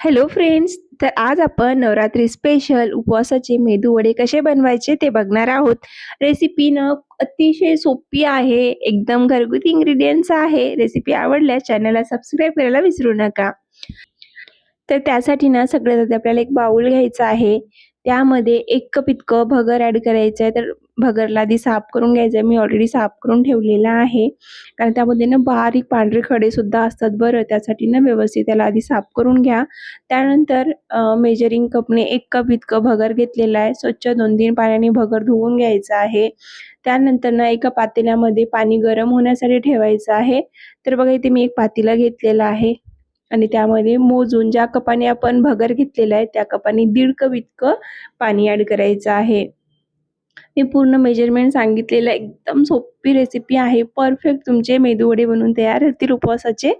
Hello friends तर आज आपण नवरात्री स्पेशल उपवासाचे मेदू वडे कसे बनवायचे ते बघणार आहोत. रेसिपी न अतिशय सोपी आहे. एकदम घरगुती इंग्रेडियंट्स आहे. रेसिपी आवडल्यास चॅनलला सबस्क्राईब करायला विसरू नका. तर त्यासाठी ना सगळ्यात आधी आपल्याला एक बाउल घ्यायचा आहे. त्यामध्ये एक कप इतकं भगर ॲड करायचं आहे तर भगरला आधी साफ करून घ्यायचं आहे मी ऑलरेडी साफ करून ठेवलेला आहे. कारण त्यामध्ये ना बारीक पांढरे खडे सुद्धा असतात बरं. त्यासाठी ना व्यवस्थित त्याला आधी साफ करून घ्या. त्यानंतर मेजरिंग कपने एक कप इतकं भगर घेतलेलं आहे. स्वच्छ दोन तीन पाण्याने भगर धुवून घ्यायचं आहे. त्यानंतर ना एका पातेल्यामध्ये पाणी गरम होण्यासाठी ठेवायचं आहे. तर बघा इथे मी एक पातेला घेतलेला आहे. आणि त्यामध्ये मोजून ज्या कपाने आपण भगर घेतलेला आहे त्या कपाने दीड कप इतकं पाणी ॲड करायचं आहे. मी पूर्ण मेजरमेंट सांगितलेलं एकदम सोपी रेसिपी आहे. परफेक्ट तुमचे मेदूवडे बनवून तयार होतील उपवासाचे.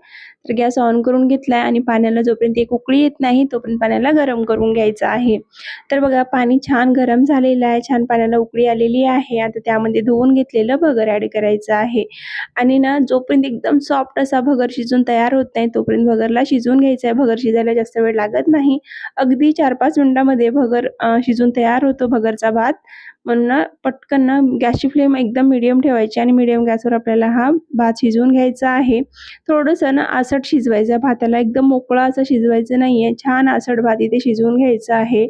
तर गॅस ऑन करून घेतला आहे आणि पाण्याला जोपर्यंत एक उकळी येत नाही तोपर्यंत पाण्याला गरम करून घ्यायचं आहे. तर बघा पाणी छान गरम झालेलं आहे. छान पाण्याला उकळी आलेली आहे. आता त्यामध्ये धुवून घेतलेलं भगर ॲड करायचं आहे. आणि ना जोपर्यंत एकदम सॉफ्ट असा भगर शिजून तयार होत नाही तोपर्यंत भगरला शिजवून घ्यायचं आहे. भगर शिजायला जास्त वेळ लागत नाही. अगदी चार पाच मिनटामध्ये भगर शिजून तयार होतो भगरचा भात. म्हणून पटकन ना गॅसची फ्लेम एकदम मिडियम ठेवायची आणि मिडियम गॅसवर आपल्याला हा भात शिजवून घ्यायचा आहे. थोडंसं ना आसट शिजवायचं भाताला एकदम मोकळा असं शिजवायचं नाही आहे छान आसट भात इथे शिजवून घ्यायचा आहे.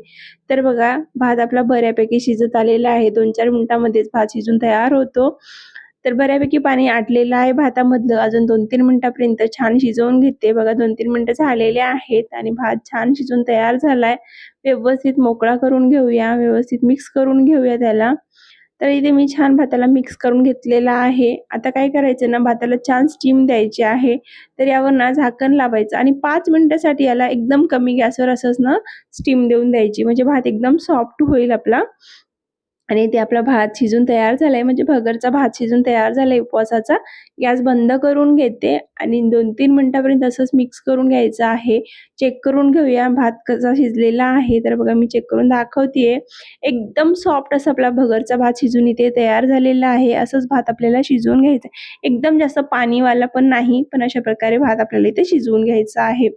तर बघा भात आपला बऱ्यापैकी शिजत आलेला आहे. दोन चार मिनटामध्येच भात शिजून तयार होतो. तर बऱ्यापैकी पाणी आटलेलं आहे भातामधलं. अजून दोन तीन मिनटापर्यंत छान शिजवून घेते. बघा दोन तीन मिनटं झालेले आहेत आणि भात छान शिजून तयार झालाय. व्यवस्थित मोकळा करून घेऊया. व्यवस्थित मिक्स करून घेऊया त्याला. तर इथे मी छान भाताला मिक्स करून घेतलेला आहे. आता काय करायचं ना भाताला छान स्टीम द्यायची आहे. तर यावर ना झाकण लावायचं आणि पाच मिनटासाठी याला एकदम कमी गॅसवर असंच ना स्टीम देऊन द्यायची. म्हणजे भात एकदम सॉफ्ट होईल आपला. आणि ते आपला भात शिजून तयार झालाय. म्हणजे भगरचा भात शिजून तयार झालाय उपवासाचा. गॅस बंद करून घेते. आणि दोन तीन मिनटापर्यंत असंच मिक्स करून घ्यायचं आहे. चेक करून घेऊया भात कसा शिजलेला आहे. तर बघा मी चेक करून दाखवते एकदम सॉफ्ट असा आपला भगरचा भात शिजून इथे तयार झालेला आहे. असंच भात आपल्याला शिजवून घ्यायचं एकदम जास्त पाणीवाला पण नाही पण अशा प्रकारे भात आपल्याला इथे शिजवून घ्यायचा आहे.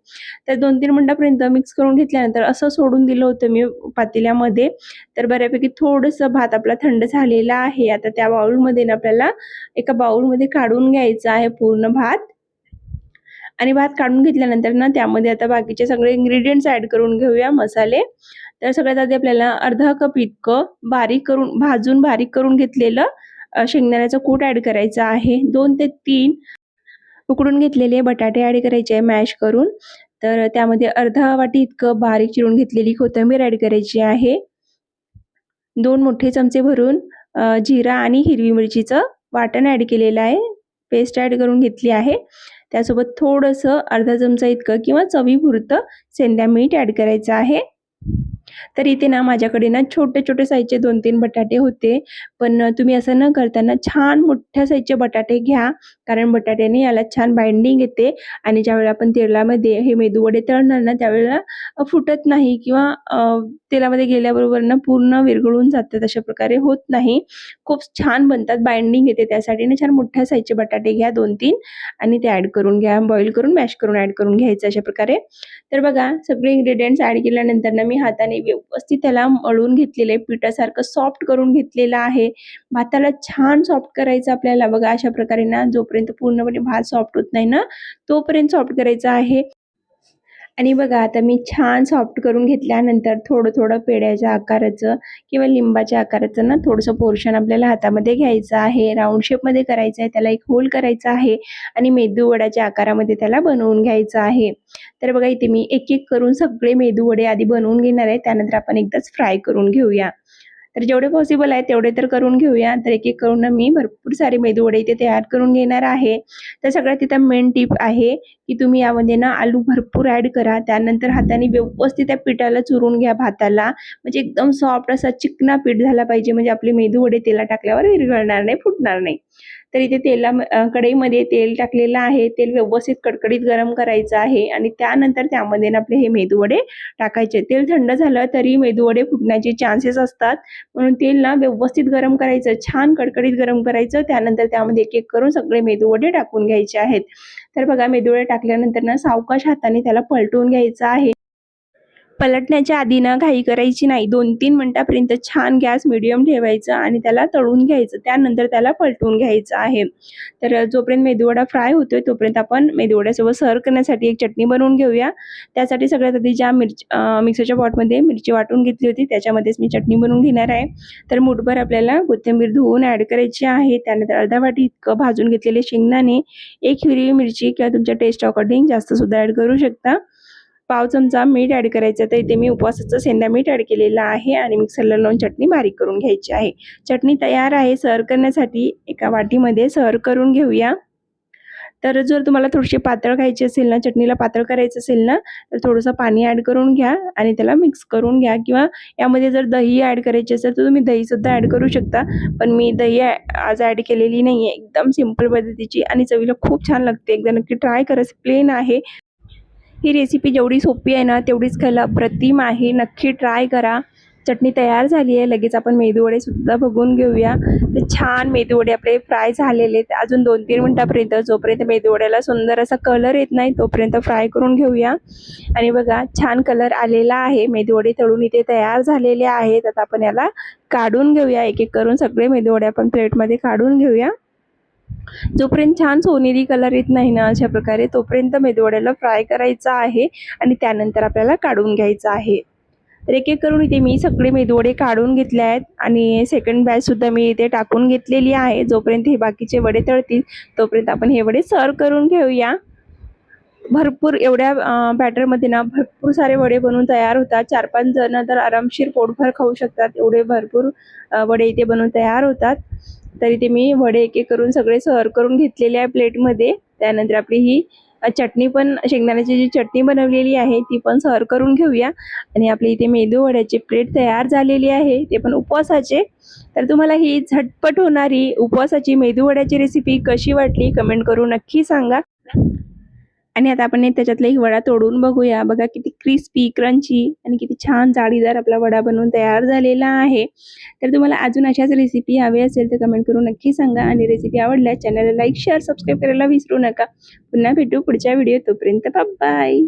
तर दोन तीन मिनटापर्यंत मिक्स करून घेतल्यानंतर असं सोडून दिलं होतं मी पातेल्यामध्ये. तर बऱ्यापैकी थोडंसं भात आपला थंड झालेला आहे. आता त्या बाउलमध्ये आपल्याला एका बाउलमध्ये काढून घ्यायचा आहे पूर्ण भात. आणि भात काढून घेतल्यानंतर ना त्यामध्ये आता बाकीचे सगळे इन्ग्रेडियंट्स ॲड करून घेऊया मसाले. तर सगळ्यात आधी आपल्याला अर्धा कप इतकं बारीक करून भाजून बारीक करून घेतलेलं शेंगदाण्याचं कूट ॲड करायचं आहे. दोन ते तीन उकडून घेतलेले बटाटे ॲड करायचे आहे मॅश करून. तर त्यामध्ये अर्धा वाटी इतकं बारीक चिरून घेतलेली कोथिंबीर ॲड करायची आहे. दोन मोठे चमचे भरून जिरा आणि हिरवी मिरचीचं वाटण ॲड केलेलं आहे. पेस्ट ॲड करून घेतली आहे. त्यासोबत थोडंसं अर्धा चमचा इतकं किंवा चवीपुरतं सेंद्या मीठ ॲड करायचं आहे. तर इथे ना माझ्याकडे ना छोटे छोटे साईजचे दोन तीन बटाटे होते. पण तुम्ही असं न करताना छान मोठ्या साईजचे बटाटे घ्या. कारण बटाट्याने याला छान बाइंडिंग येते. आणि ज्यावेळेला आपण तेलामध्ये हे मेदूवडे तळणार ना त्यावेळेला फुटत नाही किंवा तेलामध्ये गेल्याबरोबर ना पूर्ण विरघळून जातात. अशा प्रकारे होत नाही. खूप छान बनतात. बाइंडिंग येते त्यासाठी. ना छान मोठ्या साईजचे बटाटे घ्या दोन तीन. आणि ते ॲड करून घ्या. बॉईल करून मॅश करून ॲड करून घ्यायचं अशा प्रकारे. तर बघा सगळे इन्ग्रेडियंट्स ॲड केल्यानंतर ना मी हाताने व्यवस्थित त्याला मळून घेतलेलं पिठासारखं सॉफ्ट करून घेतलेलं आहे. भाताला छान सॉफ्ट करायचं आपल्याला. बघा अशा प्रकारे ना जोपर्यंत पूर्णपणे भात सॉफ्ट होत नाही ना तोपर्यंत सॉफ्ट करायचा आहे. आणि बघा आता मी छान सॉफ्ट करून घेतल्यानंतर थोडं थोडं पेड्याच्या आकाराचं किंवा लिंबाच्या आकाराचं ना थोडंसं पोर्शन आपल्याला हातामध्ये घ्यायचं आहे राऊंड शेपमध्ये करायचं आहे त्याला एक होल करायचा आहे आणि मेदू वड्याच्या आकारामध्ये त्याला बनवून घ्यायचं आहे. तर बघा इथे मी एक एक करून सगळे मेदू वडे आधी बनवून घेणार आहे त्यानंतर आपण एकदाच फ्राय करून घेऊया. तर जेवढे पॉसिबल आहे तेवढे तर करून घेऊया. तर एक एक करून मी भरपूर सारे मेदूवडे इथे तयार करून घेणार आहे. तर सगळ्यात तिथं मेन टिप आहे की तुम्ही यामध्ये ना आलू भरपूर ॲड करा. त्यानंतर हाताने व्यवस्थित त्या पिठाला चुरून घ्या भाताला. म्हणजे एकदम सॉफ्ट असा चिकना पीठ झाला पाहिजे. म्हणजे आपले मेदूवडे तेला टाकल्यावर विरघळणार नाही फुटणार नाही. तर इथे तेला कढईमध्ये तेल टाकलेलं आहे. तेल व्यवस्थित कडकडीत गरम करायचं आहे आणि त्यानंतर त्यामध्ये आपले हे मेदूवडे टाकायचे. तेल थंड झालं तरी मेदूवडे फुटण्याचे चान्सेस असतात. म्हणून तेल ना व्यवस्थित गरम करायचं छान कडकडीत गरम करायचं. त्यानंतर त्यामध्ये एक एक करून सगळे मेदूवडे टाकून घ्यायचे आहेत. तर बघा मेदूवडे टाकल्यानंतर ना सावकाश हाताने त्याला पलटवून घ्यायचं आहे. पलटण्याच्या आधी ना घाई करायची नाही. दोन तीन मिनटापर्यंत छान गॅस मिडियम ठेवायचा आणि त्याला तळून घ्यायचं. त्यानंतर त्याला पलटून घ्यायचं आहे. तर जोपर्यंत मेदूवडा फ्राय होतोय तोपर्यंत आपण मेदूवड्यासोबत सर्व करण्यासाठी एक चटणी बनवून घेऊया. त्यासाठी सगळ्यात आधी ज्या मिरच मिक्सरच्या पॉटमध्ये मिरची वाटून घेतली होती त्याच्यामध्येच मी चटणी बनवून घेणार आहे. तर मुठभर आपल्याला कोथिंबीर धुवून ॲड करायची आहे. त्यानंतर अर्धा वाटी इतकं भाजून घेतलेले शेंगदाणे एक हिरवी मिरची किंवा तुमच्या टेस्ट अकॉर्डिंग जास्त सुद्धा ॲड करू शकता. पाव चमचा मीठ ॲड करायचं तर इथे मी उपवासाचं सेंदा मीठ ॲड केलेलं आहे आणि मिक्सरला लावून चटणी बारीक करून घ्यायची आहे. चटणी तयार आहे सर्व करण्यासाठी एका वाटीमध्ये सर्व करून घेऊया. तर जर तुम्हाला थोडीशी पातळ खायची असेल ना चटणीला पातळ करायचं असेल ना तर थोडंसं पाणी ॲड करून घ्या आणि त्याला मिक्स करून घ्या. किंवा यामध्ये जर दही ॲड करायची असेल तर तुम्ही दहीसुद्धा ॲड करू शकता. पण मी दही आज ॲड केलेली नाही आहे एकदम सिंपल पद्धतीची आणि चवीला खूप छान लागते. एकदा नक्की ट्राय करा. प्लेन आहे. ही रेसिपी जेवढी सोपी आहे ना तेवढीच खायला अप्रतिम आहे. नक्की ट्राय करा. चटणी तयार झाली आहे. लगेच आपण मेदूवडे सुद्धा बघून घेऊया. तर छान मेदूवडे आपले फ्राय झालेले आहेत. अजून दोन तीन मिनटापर्यंत जोपर्यंत मेदूवड्याला सुंदर असा कलर येत नाही तोपर्यंत फ्राय करून घेऊया. आणि बघा छान कलर आलेला आहे. मेदूवडे तळून इथे तयार झालेले आहेत. आता आपण याला काढून घेऊया. एक एक करून सगळे मेदूवडे आपण प्लेटमध्ये काढून घेऊया. जोपर्यंत छान सोनेरी कलर येत नाही ना अशा प्रकारे तोपर्यंत मेदूवड्याला फ्राय करायचा आहे आणि त्यानंतर आपल्याला काढून घ्यायचं आहे. तर एक एक करून इथे मी सगळे मेदवडे काढून घेतले आहेत आणि सेकंड बॅचसुद्धा मी इथे टाकून घेतलेली आहे. जोपर्यंत हे बाकीचे वडे तळतील तोपर्यंत आपण हे वडे सर्व करून घेऊया. भरपूर एवढ्या बॅटरमध्ये ना भरपूर सारे वडे बनवून तयार होतात. चार पाच जण तर आरामशीर पोटभर खाऊ शकतात. एवढे भरपूर वडे इथे बनवून तयार होतात. तरी ते मी वडे एक एक करून सगळे सर्व करून घेतलेले आहे प्लेटमध्ये. त्यानंतर आपली ही चटणी पण शेंगदाण्याची जी चटणी बनवलेली आहे ती पण सर करून घेऊया. आणि आपली इथे मेदू वड्याची प्लेट तयार झालेली आहे. ते पण उपवासाचे. तर तुम्हाला ही झटपट होणारी उपवासाची मेदू वड्याची रेसिपी कशी वाटली कमेंट करून नक्की सांगा. आणि आता आपण त्याच्यातला एक वडा तोडून बघूया. बघा किती क्रिस्पी क्रंची आणि किती छान जाळीदार आपला वडा बनवून तयार झालेला आहे. तर तुम्हाला अजून अशाच रेसिपी हवी असेल तर कमेंट करून नक्की सांगा आणि रेसिपी आवडल्यास चॅनलला लाईक शेअर सबस्क्राईब करायला विसरू नका. पुन्हा भेटू पुढच्या व्हिडिओ तोपर्यंत बाय